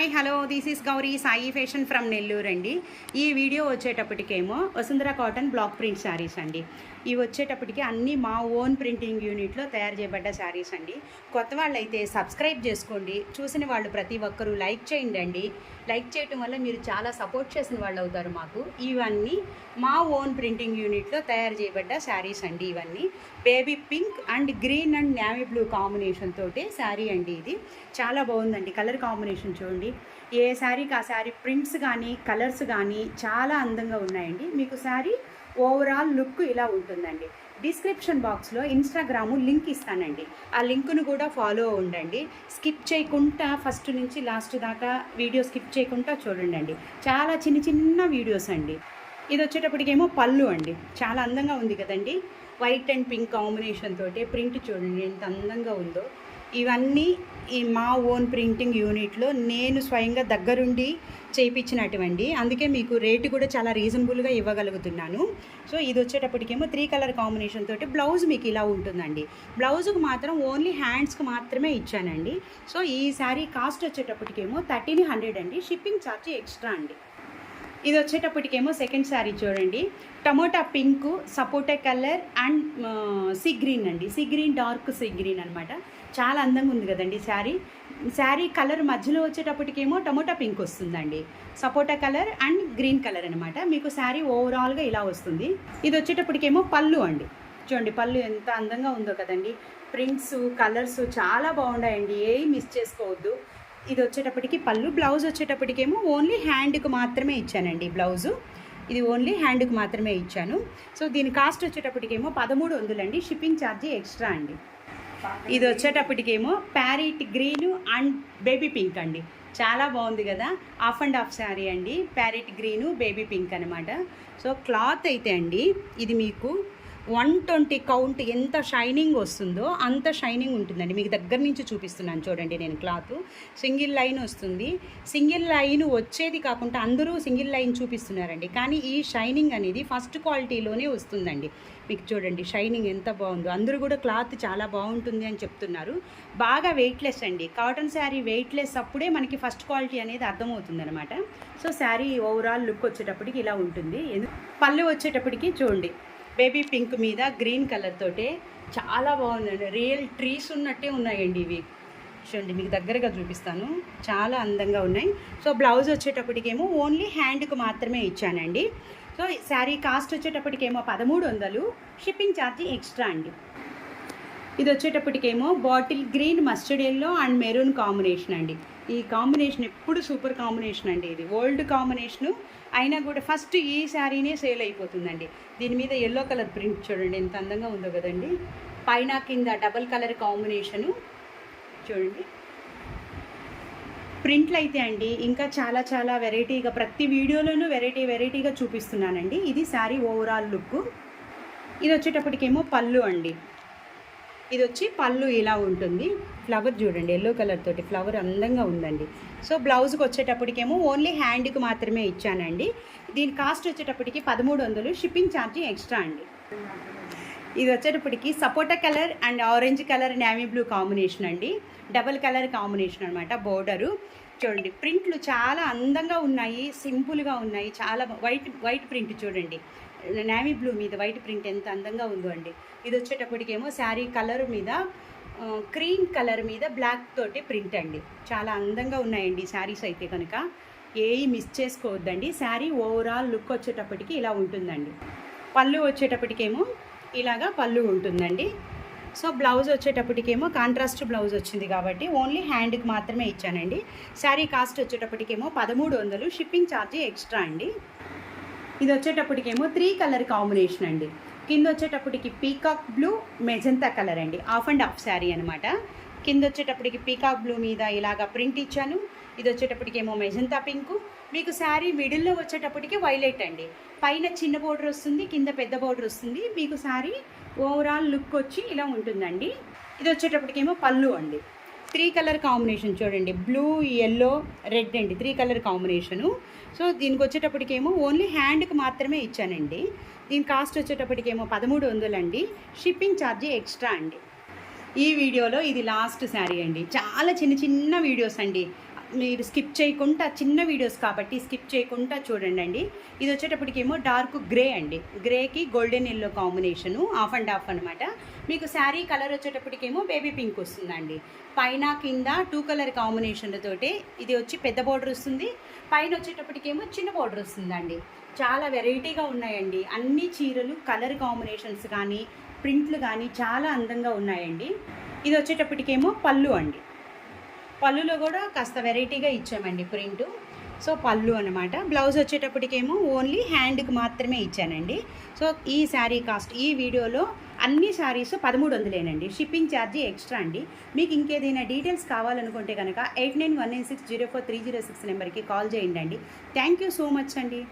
Hi hello this is Gowri Sai fashion from Nellore అండి. ఈ video వచ్చేటప్పటికేమో Vasundhara cotton block print saris అండి. ఇవి వచ్చేటప్పటికి అన్నీ మా ఓన్ ప్రింటింగ్ యూనిట్లో తయారు చేయబడ్డ శారీస్ అండి. కొత్త వాళ్ళైతే సబ్స్క్రైబ్ చేసుకోండి. చూసిన వాళ్ళు ప్రతి ఒక్కరూ లైక్ చేయండి అండి. లైక్ చేయటం వల్ల మీరు చాలా సపోర్ట్ చేసిన వాళ్ళు అవుతారు మాకు. ఇవన్నీ మా ఓన్ ప్రింటింగ్ యూనిట్లో తయారు చేయబడ్డ శారీస్ అండి ఇవన్నీ. Baby pink and green and navy blue combination తోటి శారీ అండి ఇది. చాలా బాగుందండి. కలర్ కాంబినేషన్ చూడండి. ఏ శారీకి ఆ శారీ ప్రింట్స్ కానీ కలర్స్ కానీ చాలా అందంగా ఉన్నాయండి. మీకు శారీ ఓవరాల్ లుక్ ఇలా ఉంటుందండి. డిస్క్రిప్షన్ బాక్స్లో ఇన్స్టాగ్రాము లింక్ ఇస్తానండి. ఆ లింక్ను కూడా ఫాలో ఉండండి స్కిప్ చేయకుండా ఫస్ట్ నుంచి లాస్ట్ దాకా వీడియో స్కిప్ చేయకుండా చూడండి చాలా చిన్న చిన్న వీడియోస్ అండి. ఇది వచ్చేటప్పటికేమో పళ్ళు అండి. చాలా అందంగా ఉంది కదండి. వైట్ అండ్ పింక్ కాంబినేషన్ తోటి ప్రింట్ చూడండి ఎంత అందంగా ఉందో. ఇవన్నీ ఈ మా ఓన్ ప్రింటింగ్ యూనిట్లో నేను స్వయంగా దగ్గరుండి చేయించినటువంటి అందుకే మీకు రేటు కూడా చాలా రీజనబుల్గా ఇవ్వగలుగుతున్నాను. సో ఇది వచ్చేటప్పటికేమో త్రీ కలర్ కాంబినేషన్ తోటి బ్లౌజ్ మీకు ఇలా ఉంటుందండి. బ్లౌజ్కి మాత్రం ఓన్లీ హ్యాండ్స్కి మాత్రమే ఇచ్చానండి. సో ఈ శారీ కాస్ట్ వచ్చేటప్పటికేమో థర్టీన్ హండ్రెడ్ అండి. షిప్పింగ్ ఛార్జ్ ఎక్స్ట్రా అండి. ఇది వచ్చేటప్పటికేమో సెకండ్ శారీ చూడండి. Tomato pink sapota colour and sea green అండి. Sea green dark sea green అనమాట చాలా అందంగా ఉంది కదండి శారీ శారీ కలర్ మధ్యలో వచ్చేటప్పటికేమో టమోటా పింక్ వస్తుందండి. Sapota colour and green colour అనమాట మీకు శారీ ఓవరాల్గా ఇలా వస్తుంది. ఇది వచ్చేటప్పటికేమో పళ్ళు అండి. చూడండి పళ్ళు ఎంత అందంగా ఉందో కదండి. ప్రింట్స్ కలర్స్ చాలా బాగున్నాయండి ఏ మిస్ చేసుకోవద్దు. ఇది వచ్చేటప్పటికి పళ్ళు. బ్లౌజ్ వచ్చేటప్పటికేమో ఓన్లీ హ్యాండ్కి మాత్రమే ఇచ్చానండి బ్లౌజు. ఇది ఓన్లీ హ్యాండ్కి మాత్రమే ఇచ్చాను. సో దీని కాస్ట్ వచ్చేటప్పటికేమో పదమూడు వందలండి. షిప్పింగ్ ఛార్జీ ఎక్స్ట్రా అండి. ఇది వచ్చేటప్పటికేమో parrot green and baby pink అండి. చాలా బాగుంది కదా. ఆఫ్ అండ్ ఆఫ్ శారీ అండి. ప్యారెట్ గ్రీను బేబీ పింక్ అనమాట సో క్లాత్ అయితే అండి ఇది మీకు వన్ ట్వంటీ కౌంట్ ఎంత షైనింగ్ వస్తుందో అంత షైనింగ్ ఉంటుందండి. మీకు దగ్గర నుంచి చూపిస్తున్నాను చూడండి నేను క్లాత్. సింగిల్ లైన్ వస్తుంది. సింగిల్ లైన్ వచ్చేది కాకుండా అందరూ సింగిల్ లైన్ చూపిస్తున్నారండి. కానీ ఈ షైనింగ్ అనేది ఫస్ట్ క్వాలిటీలోనే వస్తుందండి. మీకు చూడండి షైనింగ్ ఎంత బాగుందో. అందరూ కూడా క్లాత్ చాలా బాగుంటుంది అని చెప్తున్నారు. బాగా వెయిట్లెస్ అండి. కాటన్ శారీ వెయిట్లెస్ అప్పుడే మనకి ఫస్ట్ క్వాలిటీ అనేది అర్థమవుతుంది అనమాట సో శారీ ఓవరాల్ లుక్ వచ్చేటప్పటికి ఇలా ఉంటుంది. పళ్ళు వచ్చేటప్పటికి చూడండి. బేబీ పింక్ మీద గ్రీన్ కలర్ తోటే చాలా బాగుందండి. రియల్ ట్రీస్ ఉన్నట్టే ఉన్నాయండి ఇవి. చూడండి మీకు దగ్గరగా చూపిస్తాను. చాలా అందంగా ఉన్నాయి. సో బ్లౌజ్ వచ్చేటప్పటికేమో ఓన్లీ హ్యాండ్కి మాత్రమే ఇచ్చానండి. సో శారీ కాస్ట్ వచ్చేటప్పటికేమో పదమూడు వందలు. షిప్పింగ్ ఛార్జీ ఎక్స్ట్రా అండి. ఇది వచ్చేటప్పటికేమో bottle green mustard yellow and maroon combination అండి. ఈ కాంబినేషన్ ఎప్పుడు సూపర్ కాంబినేషన్ అండి ఇది. ఓల్డ్ కాంబినేషను అయినా కూడా ఫస్ట్ ఈ శారీనే సేల్ అయిపోతుందండి. దీని మీద ఎల్లో కలర్ ప్రింట్ చూడండి ఎంత అందంగా ఉందో కదండి. పైన కింద డబల్ కలర్ కాంబినేషను చూడండి. ప్రింట్లు అయితే అండి ఇంకా చాలా చాలా వెరైటీగా ప్రతి వీడియోలోనూ వెరైటీ వెరైటీగా చూపిస్తున్నానండి. ఇది శారీ ఓవరాల్ లుక్ ఇది వచ్చేటప్పటికేమో పళ్ళు అండి. ఇది వచ్చి పళ్ళు ఇలా ఉంటుంది. ఫ్లవర్ చూడండి ఎల్లో కలర్ తోటి ఫ్లవర్ అందంగా ఉందండి. సో బ్లౌజ్కి వచ్చేటప్పటికేమో ఓన్లీ హ్యాండ్కి మాత్రమే ఇచ్చానండి. దీని కాస్ట్ వచ్చేటప్పటికి పదమూడు వందలు షిప్పింగ్ ఛార్జీ ఎక్స్ట్రా అండి. ఇది వచ్చేటప్పటికి sapota colour and orange colour navy blue combination అండి. డబల్ కలర్ కాంబినేషన్ అనమాట బోర్డరు చూడండి ప్రింట్లు చాలా అందంగా ఉన్నాయి సింపుల్గా ఉన్నాయి. చాలా వైట్ వైట్ ప్రింట్ చూడండి. నేవీ బ్లూ మీద వైట్ ప్రింట్ ఎంత అందంగా ఉందో అండి. ఇది వచ్చేటప్పటికేమో శారీ కలర్ మీద క్రీమ్ కలర్ మీద బ్లాక్ తోటి ప్రింట్ అండి. చాలా అందంగా ఉన్నాయండి శారీస్ అయితే కనుక. ఏవి మిస్ చేసుకోవద్దండి. శారీ ఓవరాల్ లుక్ వచ్చేటప్పటికి ఇలా ఉంటుందండి. పళ్ళు వచ్చేటప్పటికేమో ఇలాగా పళ్ళు ఉంటుందండి. సో బ్లౌజ్ వచ్చేటప్పటికేమో కాంట్రాస్ట్ బ్లౌజ్ వచ్చింది కాబట్టి ఓన్లీ హ్యాండ్కి మాత్రమే ఇచ్చానండి. శారీ కాస్ట్ వచ్చేటప్పటికేమో పదమూడు వందలు షిప్పింగ్ ఛార్జీ ఎక్స్ట్రా అండి. ఇది వచ్చేటప్పటికేమో త్రీ కలర్ కాంబినేషన్ అండి. కింద వచ్చేటప్పటికి పీకాక్ బ్లూ మెజంతా కలర్ అండి. ఆఫ్ అండ్ ఆఫ్ శారీ అనమాట కింద వచ్చేటప్పటికి పీకాక్ బ్లూ మీద ఇలాగ ప్రింట్ ఇచ్చాను. ఇది వచ్చేటప్పటికేమో మెజంతా పింక్. మీకు శారీ మిడిల్లో వచ్చేటప్పటికి వైలెట్ అండి. పైన చిన్న బోర్డర్ వస్తుంది కింద పెద్ద బోర్డర్ వస్తుంది. మీకు శారీ ఓవరాల్ లుక్ వచ్చి ఇలా ఉంటుందండి. ఇది వచ్చేటప్పటికేమో పళ్ళు అండి. త్రీ కలర్ కాంబినేషన్ చూడండి. బ్లూ ఎల్లో రెడ్ అండి. Three colour combination. సో దీనికి వచ్చేటప్పటికేమో ఓన్లీ హ్యాండ్కి మాత్రమే ఇచ్చానండి. దీని కాస్ట్ వచ్చేటప్పటికేమో పదమూడు వందలండి షిప్పింగ్ ఛార్జీ ఎక్స్ట్రా అండి. ఈ వీడియోలో ఇది లాస్ట్ శారీ అండి. చాలా చిన్న చిన్న వీడియోస్ అండి. మీరు స్కిప్ చేయకుండా చిన్న వీడియోస్ కాబట్టి స్కిప్ చేయకుండా చూడండి అండి ఇది వచ్చేటప్పటికేమో డార్క్ గ్రే అండి. గ్రేకి golden yellow combination half and half అనమాట మీకు శారీ కలర్ వచ్చేటప్పటికేమో బేబీ పింక్ వస్తుందండి. పైన కింద టూ కలర్ కాంబినేషన్లతోటి ఇది వచ్చి పెద్ద బార్డర్ వస్తుంది. పైన వచ్చేటప్పటికేమో చిన్న బార్డర్ వస్తుందండి. చాలా వెరైటీగా ఉన్నాయండి. అన్ని చీరలు కలర్ కాంబినేషన్స్ కానీ ప్రింట్లు కానీ చాలా అందంగా ఉన్నాయండి. ఇది వచ్చేటప్పటికేమో పళ్ళు అండి. పళ్ళులో కూడా కాస్త వెరైటీగా ఇచ్చామండి ప్రింట్. సో పళ్ళు అనమాట బ్లౌజ్ వచ్చేటప్పటికేమో ఓన్లీ హ్యాండ్కి మాత్రమే ఇచ్చానండి. సో ఈ శారీ కాస్ట్ ఈ వీడియోలో అన్ని శారీస్ పదమూడు వందలేనండి షిప్పింగ్ ఛార్జీ ఎక్స్ట్రా అండి. మీకు ఇంకేదైనా డీటెయిల్స్ కావాలనుకుంటే కనుక eight nine one nine six zero four three zero six నెంబర్కి కాల్ చేయండి అండి థ్యాంక్ యూ సో మచ్ అండి.